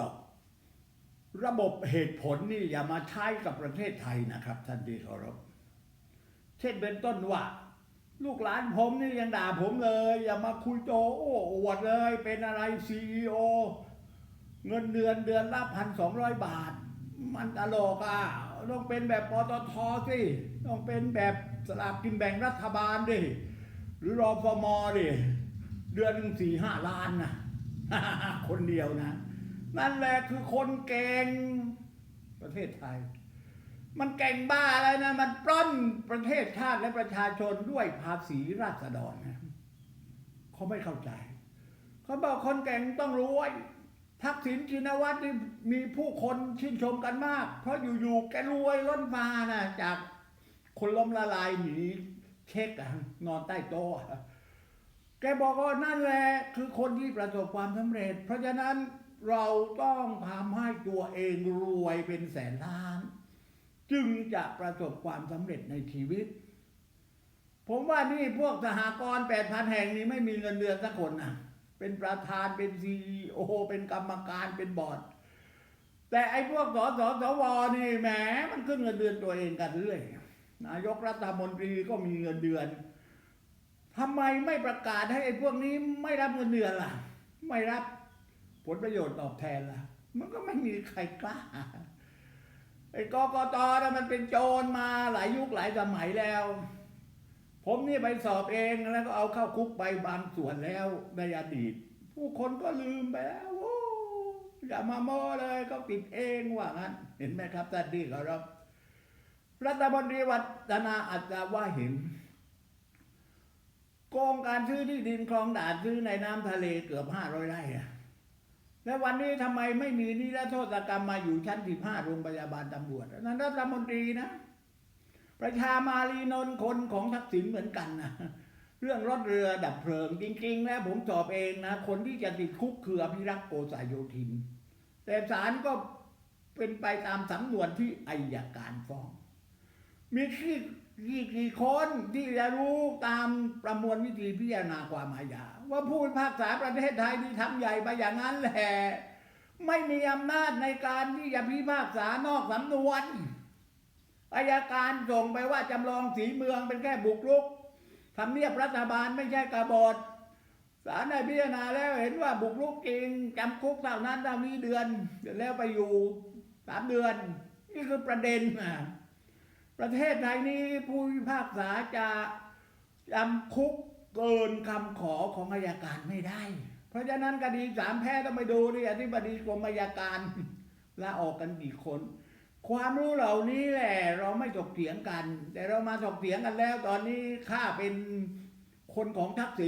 ตอกระบบเหตุผลนี่อย่ามาใช้กับประเทศไทยนะครับท่านที่เคารพเช่นเป็นต้นว่า ลูกหลานผมนี่ยังด่าผมเลย อย่ามาคุยโตโอ้อวดเลย เป็นอะไรซีอเงินเดือนเดือนละพันสองร้อยบาท มันตลกอะต้องเป็นแบบปตทสิต้องเป็นแบบสลากกินแบ่งรัฐบาลดิหรือรอฟมดิเดือนหนึ่งสี่ห้าล้านนะคนเดียวนะ นั่นแหละคือคนเก่งประเทศไทย มันเก่งบ้าอะไรนะ มันปล้นประเทศชาติและประชาชนด้วยภาษีราษฎรนะเขาไม่เข้าใจ เขาบอกคนเก่งต้องรวยทักษิณชินวัตรนี่มีผู้คนชื่นชมกันมาก เพราะอยู่ๆแกรวยล้นมานะจากคนล้มละลายหนีเช็คอะนอนใต้โต๊ะแกบอกว่านั่นแหละคือคนที่ประสบความสำเร็จ เพราะฉะนั้น เราต้องทำให้ตัวเองรวยเป็นแสนล้าน จึงจะประสบความสำเร็จในชีวิต ผมว่านี่พวกสหกรณ์แปดพันแห่งนี้ไม่มีเงินเดือนสักคนนะเป็นประธานเป็นซีโอเป็นกรรมการเป็นบอร์ด แต่ไอ้พวกสสสวนี่แหมมันขึ้นเงินเดือนตัวเองกันเรื่อยนายกรัฐมนตรีก็มีเงินเดือนทำไมไม่ประกาศให้ไอ้พวกนี้ไม่รับเงินเดือนล่ะ ไม่รับ ผลประโยชน์ตอบแทนล่ะ มันก็ไม่มีใครกล้าไอ้กกตนะมันเป็นโจรมาหลายยุคหลายสมัยแล้ว ผมนี่ไปสอบเองแล้วก็เอาเข้าคุกไปบางส่วนแล้วในอดีต ผู้คนก็ลืมไปแล้วโอ้อย่ามาโม้เลยก็ปิดเองว่างั้น เห็นไหมครับท่านที่เคารพรัฐมนตรีวัฒนาอัจว่าเห็นโกงการซื้อที่ดินคลองด่านซื้อในน้ำทะเลเกือบห้าร้อยไร่อะ แล้ววันนี้ทำไมไม่มีนิรโทษกรรมมาอยู่ชั้นที่ห้าโรงพยาบาลตำรวจนั่นรัฐมนตรีนะ ประชามารีนนท์คนของทักษิณเหมือนกันนะเรื่องรถเรือดับเพลิงจริง ๆ แล้วผมสอบเองนะ คนที่จะติดคุกคืออภิรักษ์โกษาโยธิน แต่ศาลก็เป็นไปตามสำนวนที่อายการฟ้อง มีกี่ กี่กี่คนที่จะรู้ตามประมวลวิธีพิจารณาความอาญาว่าผู้พิพากษาประเทศไทยที่ทำใหญ่ไปอย่างนั้นแหละไม่มีอำนาจในการที่จะพิพากษานอกสำนวนอายการส่งไปว่าจำลองสีเมืองเป็นแค่บุกรุกทำเนียบรัฐบาลไม่ใช่กบฏศาลได้พิจารณาแล้วเห็นว่าบุกรุกจริงจำคุกเท่านั้นเท่านี้เดือนเสร็จแล้วไปอยู่สามเดือน นี่คือประเด็นนะ ประเทศไทยนี้ผู้พิพากษาจะจำคุกเกินคำขอของอายการไม่ได้ เพราะฉะนั้นคดีสามแพ้ต้องไปดูดิอธิบดีกรมอายการลาออกกันกี่คน ความรู้เหล่านี้แหละเราไม่ถกเถียงกัน แต่เรามาถกเถียงกันแล้ว ตอนนี้ข้าเป็นคนของทักษิณ